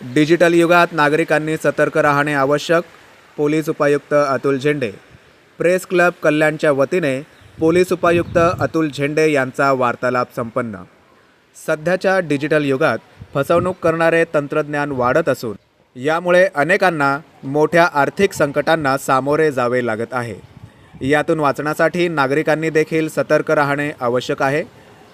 Digital युगात नागरिकांनी सतर्क राहणे आवश्यक पोलीस उपायुक्त अतुल झेंडे. प्रेस क्लब कल्याणच्या वतीने पोलीस उपायुक्त अतुल झेंडे यांचा वार्तालाप संपन्न. सध्याच्या डिजिटल युगात फसवणूक करणारे तंत्रज्ञान वाढत असून यामुळे अनेकांना मोठ्या आर्थिक संकटांना सामोरे जावे लागत आहे. यातून वाचण्यासाठी नागरिकांनी देखील सतर्क राहणे आवश्यक आहे.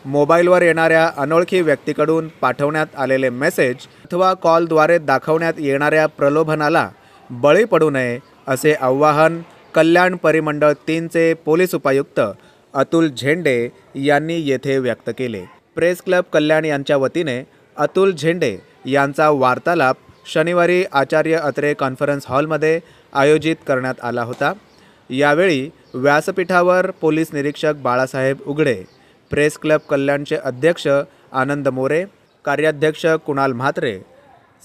मोबाईलवर येणाऱ्या अनोळखी व्यक्तीकडून पाठवण्यात आलेले मेसेज अथवा कॉलद्वारे दाखवण्यात येणाऱ्या प्रलोभनाला बळी पडू नये असे आवाहन कल्याण परिमंडळ तीनचे पोलीस उपायुक्त अतुल झेंडे यांनी येथे व्यक्त केले. प्रेस क्लब कल्याण यांच्या वतीने अतुल झेंडे यांचा वार्तालाप शनिवारी आचार्य अत्रे कॉन्फरन्स हॉलमध्ये आयोजित करण्यात आला होता. यावेळी व्यासपीठावर पोलीस निरीक्षक बाळासाहेब उघडे प्रेस क्लब कल्याणचे अध्यक्ष आनंद मोरे कार्याध्यक्ष कुणाल म्हात्रे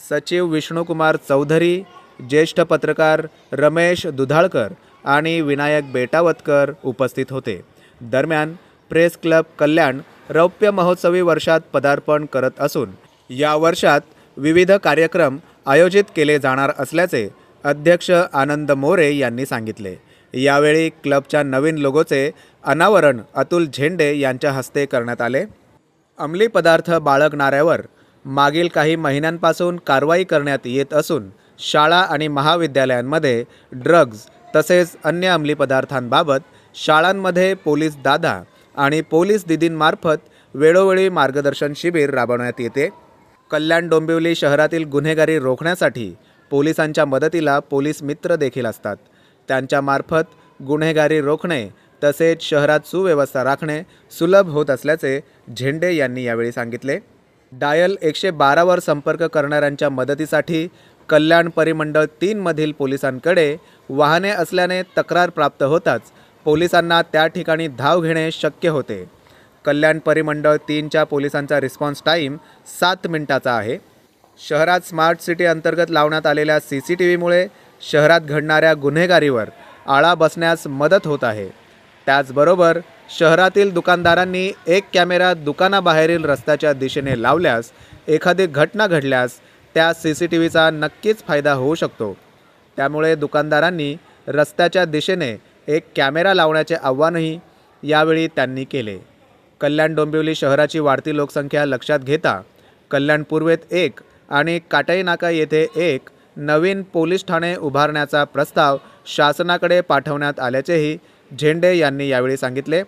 सचिव विष्णुकुमार चौधरी ज्येष्ठ पत्रकार रमेश दुधाळकर आणि विनायक बेटावतकर उपस्थित होते. दरम्यान प्रेस क्लब कल्याण रौप्य महोत्सवी वर्षात पदार्पण करत असून या वर्षात विविध कार्यक्रम आयोजित केले जाणार असल्याचे अध्यक्ष आनंद मोरे यांनी सांगितले. यावेळी क्लबच्या नवीन लोगोचे अनावरण अतुल झेंडे यांच्या हस्ते करण्यात आले. अंमली पदार्थ बाळगणाऱ्यावर मागील काही महिन्यांपासून कारवाई करण्यात येत असून शाळा आणि महाविद्यालयांमध्ये ड्रग्ज तसेच अन्य अंमली पदार्थांबाबत शाळांमध्ये पोलीस दादा आणि पोलीस दिदींमार्फत वेळोवेळी मार्गदर्शन शिबिर राबवण्यात येते. कल्याण डोंबिवली शहरातील गुन्हेगारी रोखण्यासाठी पोलिसांच्या मदतीला पोलीस मित्र देखील असतात. त्यांच्यामार्फत गुन्हेगारी रोखणे तसेच शहरात सुव्यवस्था राखणे सुलभ होत असल्याचे झेंडे यांनी यावेळी सांगितले. डायल एकशे बारावर संपर्क करणाऱ्यांच्या मदतीसाठी कल्याण परिमंडळ तीनमधील पोलिसांकडे वाहने असल्याने तक्रार प्राप्त होताच पोलिसांना त्या ठिकाणी धाव घेणे शक्य होते. कल्याण परिमंडळ तीनच्या पोलिसांचा रिस्पॉन्स टाईम सात मिनिटाचा आहे. शहरात स्मार्ट सिटी अंतर्गत लावण्यात आलेल्या सी सी टी व्हीमुळे शहरात घडणाऱ्या गुन्हेगारीवर आळा बसण्यास मदत होत आहे. त्याचबरोबर शहरातील दुकानदारांनी एक कॅमेरा दुकानाबाहेरील रस्त्याच्या दिशेने लावल्यास एखादी घटना घडल्यास त्या सी सी टी व्हीचा नक्कीच फायदा होऊ शकतो. त्यामुळे दुकानदारांनी रस्त्याच्या दिशेने एक कॅमेरा लावण्याचे आव्हानही यावेळी त्यांनी केले. कल्याण डोंबिवली शहराची वाढती लोकसंख्या लक्षात घेता कल्याण पूर्वेत एक आणि काटाई नाका येथे एक नवीन पोलीस ठाणे उभारण्याचा प्रस्ताव शासनाकडे पाठवण्यात आल्याचेही झेंडे यांनी यावेळी सांगितले.